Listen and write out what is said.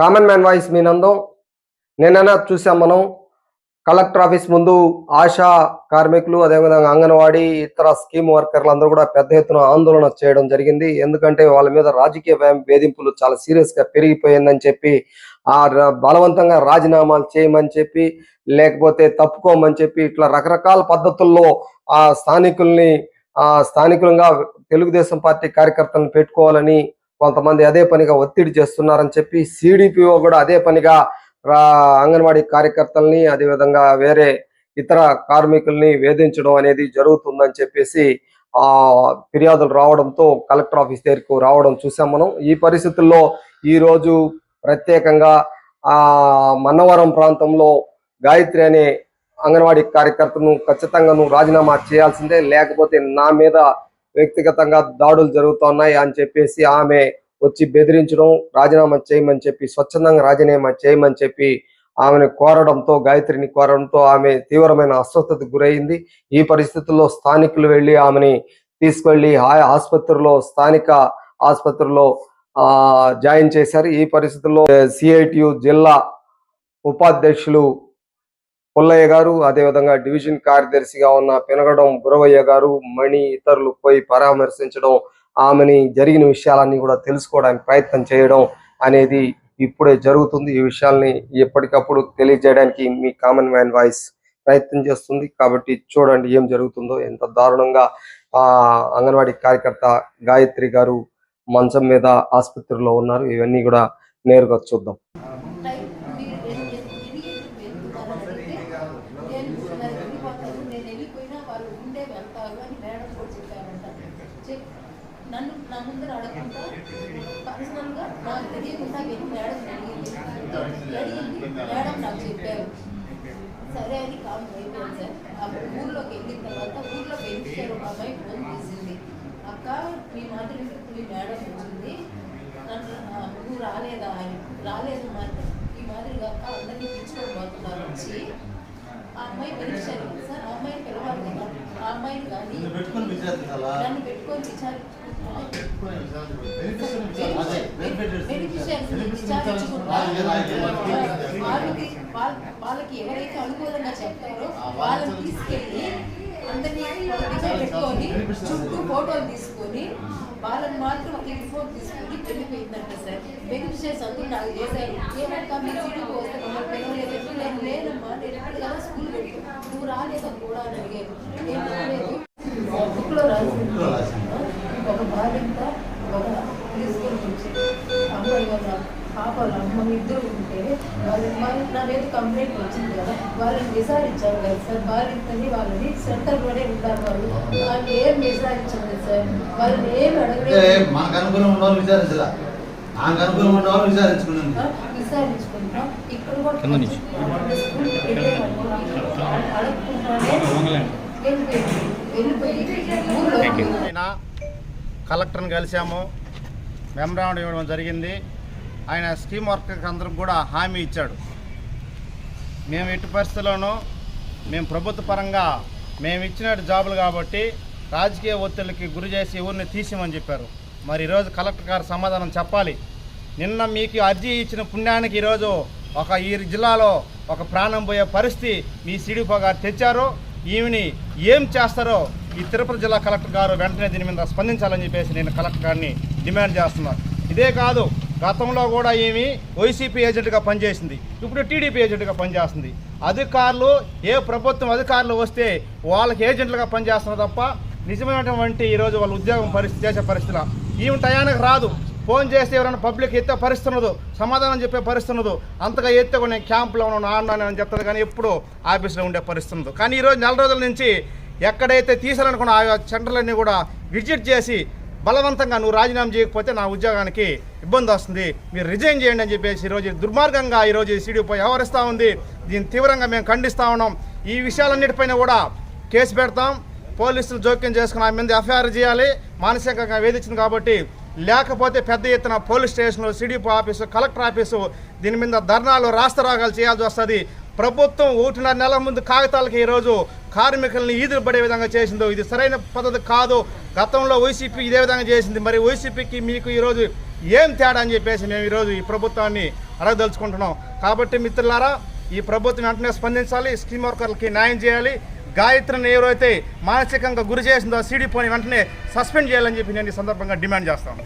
Common man voice మీ నందం. నిన్న చూసాం మనం కలెక్టర్ ఆఫీస్ ముందు ఆశా కార్మికులు అదేవిధంగా అంగన్వాడీ ఇతర స్కీమ్ వర్కర్లు అందరూ కూడా పెద్ద ఎత్తున ఆందోళన చేయడం జరిగింది. ఎందుకంటే వాళ్ళ మీద రాజకీయ వేధింపులు చాలా సీరియస్గా పెరిగిపోయిందని చెప్పి ఆ బలవంతంగా రాజీనామాలు చేయమని చెప్పి లేకపోతే తప్పుకోమని చెప్పి ఇట్లా రకరకాల పద్ధతుల్లో ఆ స్థానికుల్ని ఆ స్థానికులుగా తెలుగుదేశం పార్టీ కార్యకర్తలను పెట్టుకోవాలని కొంతమంది అదే పనిగా ఒత్తిడి చేస్తున్నారని చెప్పి సిడిపిఓ కూడా అదే పనిగా రా- అంగన్వాడీ కార్యకర్తల్ని అదేవిధంగా వేరే ఇతర కార్మికుల్ని వేధించడం అనేది జరుగుతుందని చెప్పేసి ఆ ఫిర్యాదులు రావడంతో కలెక్టర్ ఆఫీస్ దగ్గరకు రావడం చూసాం మనం. ఈ పరిస్థితుల్లో ఈ రోజు ప్రత్యేకంగా ఆ మన్నవరం ప్రాంతంలో గాయత్రి అనే అంగన్వాడీ కార్యకర్తను ఖచ్చితంగా నువ్వు రాజీనామా చేయాల్సిందే. లేకపోతే నా మీద వ్యక్తిగతంగా దాడులు జరుగుతున్నాయి అని చెప్పేసి ఆమె వచ్చి బెదిరించడం రాజీనామా చేయమని చెప్పి స్వచ్ఛందంగా రాజీనామా చేయమని చెప్పి ఆమెను కోరడంతో గాయత్రిని కోరడంతో ఆమె తీవ్రమైన అస్వస్థతకు గురైంది. ఈ పరిస్థితుల్లో స్థానికులు వెళ్ళి ఆమెని తీసుకెళ్ళి ఆ ఆసుపత్రిలో స్థానిక ఆసుపత్రిలో ఆ జాయిన్ చేశారు. ఈ పరిస్థితుల్లో సిఐటియు జిల్లా ఉపాధ్యక్షులు పుల్లయ్య గారు అదేవిధంగా డివిజన్ కార్యదర్శిగా ఉన్న పెనగడం గురవయ్య గారు మణి ఇతరులు పోయి పరామర్శించడం ఆమెని జరిగిన విషయాలన్నీ కూడా తెలుసుకోవడానికి ప్రయత్నం చేయడం అనేది ఇప్పుడే జరుగుతుంది. ఈ విషయాల్ని ఎప్పటికప్పుడు తెలియజేయడానికి మీ కామన్ మ్యాన్ వాయిస్ ప్రయత్నం చేస్తుంది. కాబట్టి చూడండి ఏం జరుగుతుందో. ఎంత దారుణంగా ఆ అంగన్వాడీ కార్యకర్త గాయత్రి గారు మంచం మీద ఆసుపత్రిలో ఉన్నారు. ఇవన్నీ కూడా నేరుగా చూద్దాం. నన్ను నా ముందర అడగకుండా పర్సనల్గా నాకు తెలియకుండా వెళ్ళి మేడం అడిగింది అడిగింది మేడం నాకు చెప్పారు. సరే అని కాల్ అయిపోయింది సార్. అప్పుడు ఊర్లోకి వెళ్ళిన తర్వాత ఊర్లో పెంచారు ఒక అమ్మాయి ఫోన్ చేసింది. అక్క మీ మాదిరి మీ మేడం వచ్చింది. నన్ను నువ్వు రాలేదా అని. రాలేదు మరి. ఈ మాదిరిగా అక్క అందరినీ పిలుచుకొని పోతున్నారు వచ్చి ఆ అమ్మాయి పరీక్ష సార్ ఆ అమ్మాయిని పిలవాలి కదా. ఆ అమ్మాయిని కానీ పెట్టుకొని విచారించాలా? వాళ్ళకి ఎవరైతే అనుకూలంగా చెప్తారో వాళ్ళని తీసుకెళ్ళి అందరినీ పెట్టుకొని చుట్టూ ఫోటోలు తీసుకొని వాళ్ళని మాత్రం ఒక ఫోన్ తీసుకొని వెళ్ళిపోయిందంట సార్. బెనిఫిషియర్స్ అందరూ నాకు చేశారు. ఏమంటా మీ సీటుకు వస్తే మమ్మల్ని పిలవలేదు నేను లేనమ్మా నేను ఎప్పుడు కదా స్కూల్ నువ్వు రాలేదా కూడా అని అడిగారు. నేను రాలేదు బుక్లో రాసింది. ఒక బాలింత ఒక తీసుకొని వచ్చి అమ్మాయి వాళ్ళ పాప వాళ్ళ అమ్మ ఇద్దరు ఉంటే వాళ్ళ వాళ్ళ నా మీద కంప్లైంట్ వచ్చింది కదా. వాళ్ళని విచారించారు కదా సార్. బాలింతని వాళ్ళని సెంటర్లోనే ఉంటారు వాళ్ళు. వాళ్ళు ఏం విచారించలేదు సార్. వాళ్ళని ఏం అడగలేదు. ఉన్న వాళ్ళు విచారించుకున్నాను. ఆ, విచారించుకుంటాం ఇక్కడ కూడా కలెక్టర్ని కలిసాము మెమరాండం ఇవ్వడం జరిగింది. ఆయన స్కీమ్ వర్కర్కి అందరికి కూడా హామీ ఇచ్చాడు. మేము ఎట్టి పరిస్థితుల్లోనూ మేము ప్రభుత్వ పరంగా మేము ఇచ్చిన జాబులు కాబట్టి రాజకీయ ఒత్తిడికి గురి చేసి ఎవరిని తీసేమని చెప్పారు. మరి ఈరోజు కలెక్టర్ గారు సమాధానం చెప్పాలి. నిన్న మీకు అర్జీ ఇచ్చిన పుణ్యానికి ఈరోజు ఒక ఈ జిల్లాలో ఒక ప్రాణం పోయే పరిస్థితి మీ సిడిపో గారు తెచ్చారు. ఈమెని ఏం చేస్తారో ఈ తిరుపతి జిల్లా కలెక్టర్ గారు వెంటనే దీని మీద స్పందించాలని చెప్పేసి నేను కలెక్టర్ గారిని డిమాండ్ చేస్తున్నాను. ఇదే కాదు గతంలో కూడా ఏమి వైసీపీ ఏజెంట్గా పనిచేసింది. ఇప్పుడు టీడీపీ ఏజెంట్గా పనిచేస్తుంది. అధికారులు ఏ ప్రభుత్వం అధికారులు వస్తే వాళ్ళకి ఏజెంట్లుగా పనిచేస్తున్నారు తప్ప నిజమైనటువంటి ఈరోజు వాళ్ళ ఉద్యోగం పరిస్థితి చేసే పరిస్థితుల ఈమె టయానికి రాదు. ఫోన్ చేస్తే ఎవరైనా పబ్లిక్ ఎత్తే పరిస్థితి సమాధానం చెప్పే పరిస్థితి అంతగా ఎత్తే కూడా నేను క్యాంపులో ఉన్నాను ఆడినాను అని చెప్తుంది కానీ ఎప్పుడు ఆఫీస్లో ఉండే పరిస్థితి కానీ ఈరోజు నెల రోజుల నుంచి ఎక్కడైతే తీసాలనుకున్న ఆ సెంటర్లన్నీ కూడా విజిట్ చేసి బలవంతంగా నువ్వు రాజీనామా చేయకపోతే నా ఉద్యోగానికి ఇబ్బంది వస్తుంది. మీరు రిజైన్ చేయండి అని చెప్పేసి ఈరోజు దుర్మార్గంగా ఈరోజు సిడిపై వ్యవహరిస్తూ ఉంది. దీన్ని తీవ్రంగా మేము ఖండిస్తూ ఉన్నాం. ఈ విషయాలన్నిటిపైన కూడా కేసు పెడతాం. పోలీసులు జోక్యం చేసుకుని ఆమె మీద ఎఫ్ఐఆర్ చేయాలి. మానసికంగా వేధించింది కాబట్టి లేకపోతే పెద్ద ఎత్తున పోలీస్ స్టేషన్లు సిడిపో ఆఫీసు కలెక్టర్ ఆఫీసు దీని మీద ధర్నాలు రాస్తరాగాలు చేయాల్సి వస్తుంది. ప్రభుత్వం ఒకటిన్నర నెల ముందు కాగితాలకి ఈరోజు కార్మికుల్ని ఈదులు పడే విధంగా చేసిందో ఇది సరైన పద్ధతి కాదు. గతంలో వైసీపీ ఇదే విధంగా చేసింది. మరి వైసీపీకి మీకు ఈరోజు ఏం తేడా అని చెప్పేసి మేము ఈరోజు ఈ ప్రభుత్వాన్ని అడగదలుచుకుంటున్నాం. కాబట్టి మిత్రులారా ఈ ప్రభుత్వం వెంటనే స్పందించాలి. స్కీమ్ వర్కర్లకి న్యాయం చేయాలి. గాయత్రిని ఎవరైతే మానసికంగా గురి చేసిందో సీడీ పోని వెంటనే సస్పెండ్ చేయాలని చెప్పి నేను ఈ సందర్భంగా డిమాండ్ చేస్తాను